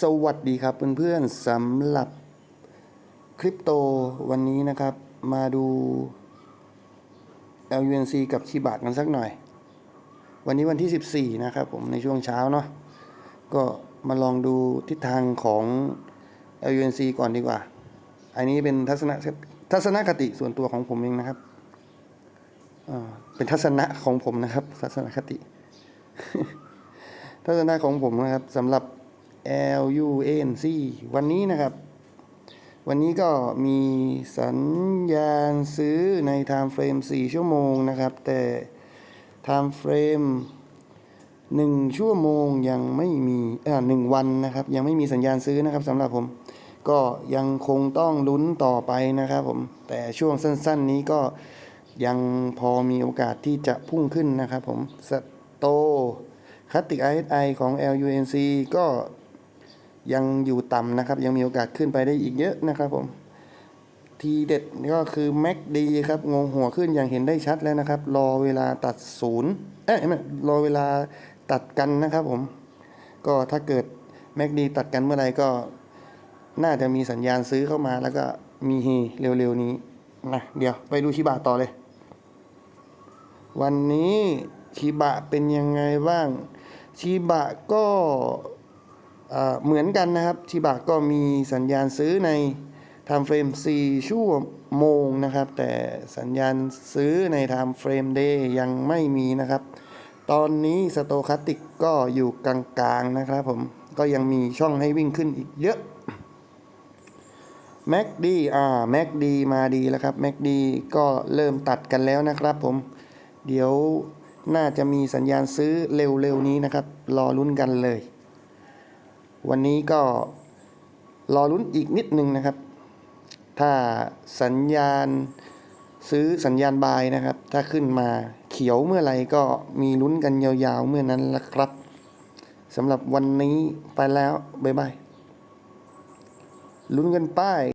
สวัสดีครับเพื่อนๆสำหรับคริปโตวันนี้นะครับ มาดู LUNC กับชิบะกันสักหน่อย วันนี้วันที่ 14 นะครับผมในช่วงเช้าเนาะก็มาลองดูทิศทางของ LUNC ก่อนดีกว่า อันนี้เป็นทัศนทัศนคติส่วนตัวของผมเองนะครับเป็นทัศนะของผมนะครับ ทัศนคติ ทัศนะของผมนะครับสำหรับ LUNC วันนี้นะครับ วันนี้ก็มีสัญญาณซื้อใน time frame 4 ชั่วโมงนะครับ แต่ time frame 1 ชั่วโมงยังไม่มีอ่าหนึ่งวันนะครับ ยังไม่มีสัญญาณซื้อนะครับสำหรับผมก็ยังคงต้องลุ้นต่อไปนะครับผม แต่ช่วงสั้น ๆ นี้ก็ยังพอมีโอกาสที่จะพุ่งขึ้นนะครับผมสโตคัตติก RSI ของ LUNC ก็ ยังอยู่ต่ำนะครับ ยังมีโอกาสขึ้นไปได้อีกเยอะนะครับผมทีเด็ดก็คือ MACD ครับงงหัวขึ้นอย่างเห็นได้ชัดแล้วนะครับ รอเวลาตัดศูนย์เอ้ยไม่รอเวลาตัดกันนะครับผม ก็ถ้าเกิด MACD ตัดกันเมื่อไหร่ก็ น่าจะมีสัญญาณซื้อเข้ามาแล้วก็มีเฮเร็วๆนี้นะเดี๋ยวไปดูชิบะต่อเลย วันนี้ชิบะเป็นยังไงบ้างชิบะก็ เหมือนกันนะครับชิบะก็มีสัญญาณซื้อใน time frame 4ชั่วโมงนะครับ แต่สัญญาณซื้อใน time frame day ยังไม่มีนะครับ ตอนนี้สโตคัติกก็อยู่กลางๆนะครับผมก็ยังมีช่องให้วิ่งขึ้นอีกเยอะแม็กดีอ่าแม็กดีมาดีแล้วครับแม็กดีก็เริ่มตัดกันแล้วนะครับผม เดี๋ยวน่าจะมีสัญญาณซื้อเร็วๆนี้นะครับ รอลุ้นกันเลย วันนี้ก็รอลุ้นอีกนิดนึงนะครับ ถ้าสัญญาณซื้อสัญญาณบายนะครับ ถ้าขึ้นมาเขียวเมื่อไรก็มีลุ้นกันยาวๆเมื่อนั้นละครับสำหรับวันนี้ไปแล้ว บ๊ายบายลุ้นกันป้าย